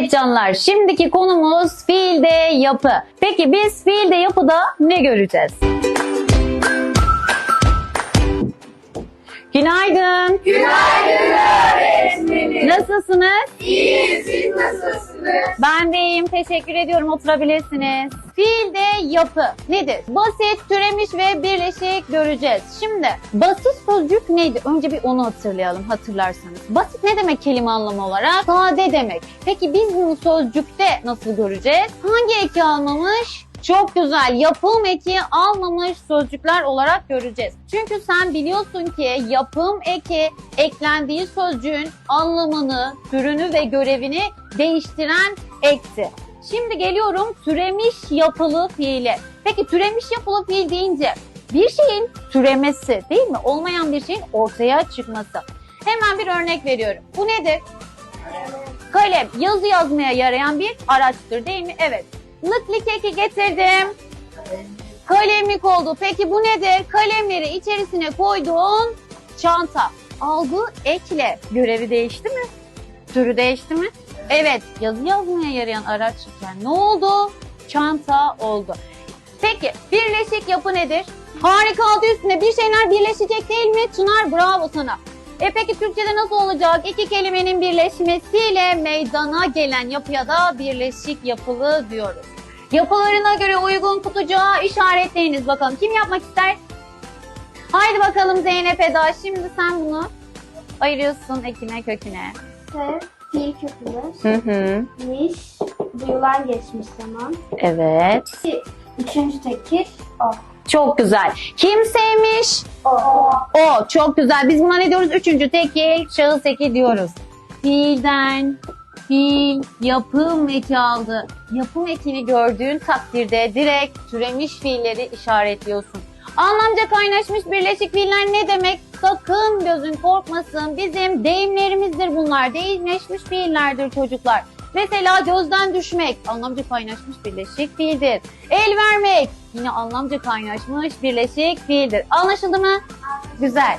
Evet canlar, şimdiki konumuz fiilde yapı. Peki biz fiilde yapıda ne göreceğiz? Günaydın. Günaydın. Nasılsınız? İyiyim, siz nasılsınız? Ben de iyiyim. Teşekkür ediyorum. Oturabilirsiniz. Fiilde yapı nedir? Basit, türemiş ve birleşik göreceğiz. Şimdi basit sözcük neydi? Önce bir onu hatırlayalım hatırlarsanız. Basit ne demek kelime anlamı olarak? Sade demek. Peki biz bunu sözcükte nasıl göreceğiz? Hangi eki almamış? Çok güzel. Yapım eki almamış sözcükler olarak göreceğiz. Çünkü sen biliyorsun ki yapım eki eklendiği sözcüğün anlamını, türünü ve görevini değiştiren ekti. Şimdi geliyorum türemiş yapılı fiile. Peki türemiş yapılı fiil deyince bir şeyin türemesi değil mi? Olmayan bir şeyin ortaya çıkması. Hemen bir örnek veriyorum. Bu nedir? Kalem yazı yazmaya yarayan bir araçtır değil mi? Evet. Lıklı keki getirdim. Kalemlik oldu. Peki bu nedir? Kalemleri içerisine koyduğun çanta. Algı ekle. Görevi değişti mi? Türü değişti mi? Evet. Yazı yazmaya yarayan araç iken ne oldu? Çanta oldu. Peki birleşik yapı nedir? Harika adı üstünde bir şeyler birleşecek değil mi? Çınar bravo sana. E peki Türkçe'de nasıl olacak? İki kelimenin birleşmesiyle meydana gelen yapıya da birleşik yapılı diyoruz. Yapılarına göre uygun kutucuğa işaretleyiniz bakalım. Kim yapmak ister? Haydi bakalım Zeynep Eda. Şimdi sen bunu ayırıyorsun ekine köküne. Sev, fiil kökünü, Hı hı. miş, duyulan geçmiş zaman. Evet. İki, Üçüncü tekil, o. Çok güzel. Kim sevmiş? O. O. Çok güzel. Biz buna ne diyoruz? Üçüncü tekil, şahıs eki diyoruz. Fiilden fiil yapım eki aldı. Yapım ekini gördüğün takdirde direkt türemiş fiilleri işaretliyorsun. Anlamca kaynaşmış birleşik fiiller ne demek? Sakın gözün korkmasın. Bizim deyimlerimizdir bunlar. Deyimleşmiş fiillerdir çocuklar. Mesela gözden düşmek anlamca kaynaşmış birleşik fiildir. El vermek yine anlamca kaynaşmış birleşik fiildir. Anlaşıldı mı? Güzel.